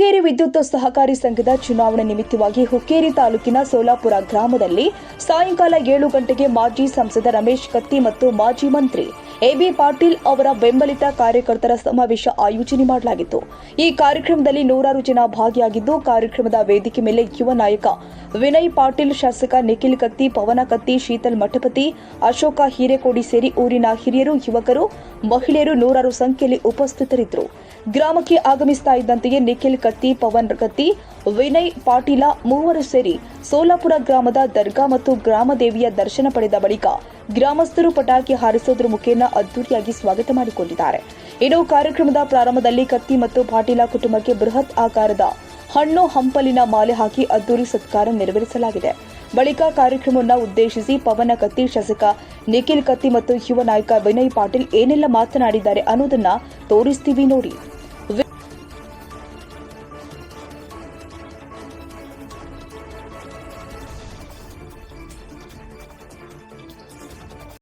ವಿದ್ಯುತ್ ಸಹಕಾರಿ ಸಂಘದ ಚುನಾವಣೆ ನಿಮಿತ್ತವಾಗಿ ಹುಕ್ಕೇರಿ ತಾಲೂಕಿನ ಸೋಲಾಪುರ ಗ್ರಾಮದಲ್ಲಿ ಸಾಯಂಕಾಲ ಏಳು ಗಂಟೆಗೆ ಮಾಜಿ ಸಂಸದ ರಮೇಶ್ ಕತ್ತಿ ಮತ್ತು ಮಾಜಿ ಮಂತ್ರಿ ಎಬಿ ಪಾಟೀಲ್ ಅವರ ಬೆಂಬಲಿತ ಕಾರ್ಯಕರ್ತರ ಸಮಾವೇಶ ಆಯೋಜನೆ ಮಾಡಲಾಗಿತ್ತು. ಈ ಕಾರ್ಯಕ್ರಮದಲ್ಲಿ ನೂರಾರು ಜನ ಭಾಗಿಯಾಗಿದ್ದು, ಕಾರ್ಯಕ್ರಮದ ವೇದಿಕೆ ಮೇಲೆ ಯುವ ನಾಯಕ ವಿನಯ್ ಪಾಟೀಲ್, ಶಾಸಕ ನಿಖಿಲ್ ಕತ್ತಿ, ಪವನ ಕತ್ತಿ, ಶೀತಲ್ ಮಠಪತಿ, ಅಶೋಕ ಹಿರೇಕೋಡಿ ಸೇರಿ ಊರಿನ ಹಿರಿಯರು, ಯುವಕರು, ಮಹಿಳೆಯರು ನೂರಾರು ಸಂಖ್ಯೆಯಲ್ಲಿ ಉಪಸ್ಥಿತರಿದ್ದರು. ಗ್ರಾಮಕ್ಕೆ ಆಗಮಿಸ್ತಾ ಇದ್ದಂತೆಯೇ ನಿಖಿಲ್, ಕತ್ತಿ, ಪವನ್ ಕತ್ತಿ ವಿನಯ್, ಪಾಟೀಲ ಮೂವರು ಸೇರಿ ಸೋಲಾಪುರ ಗ್ರಾಮದ ದರ್ಗಾ ಮತ್ತು ಗ್ರಾಮದೇವಿಯ ದರ್ಶನ ಪಡೆದ ಬಳಿಕ ಗ್ರಾಮಸ್ಥರು ಪಟಾಕಿ ಹಾರಿಸೋದ್ರ ಮುಖೇನ ಅದ್ದೂರಿಯಾಗಿ ಸ್ವಾಗತ ಮಾಡಿಕೊಂಡಿದ್ದಾರೆ. ಇನ್ನು ಕಾರ್ಯಕ್ರಮದ ಪ್ರಾರಂಭದಲ್ಲಿ ಕತ್ತಿ ಮತ್ತು ಪಾಟೀಲ ಕುಟುಂಬಕ್ಕೆ ಬೃಹತ್ ಆಕಾರದ ಹಣ್ಣು, ಹಂಪಲಿನ ಮಾಲೆ ಹಾಕಿ ಅದ್ದೂರಿ ಸತ್ಕಾರ ನೆರವೇರಿಸಲಾಗಿದೆ. ಬಳಿಕ ಕಾರ್ಯಕ್ರಮವನ್ನು ಉದ್ದೇಶಿಸಿ ಪವನ ಕತ್ತಿ, ಶಾಸಕ ನಿಖಿಲ್ ಕತ್ತಿ ಮತ್ತು ಯುವ ನಾಯಕ ವಿನಯ್ ಪಾಟೀಲ್ ಏನೆಲ್ಲ ಮಾತನಾಡಿದ್ದಾರೆ ಅನ್ನೋದನ್ನ ತೋರಿಸ್ತೀವಿ ನೋಡಿ.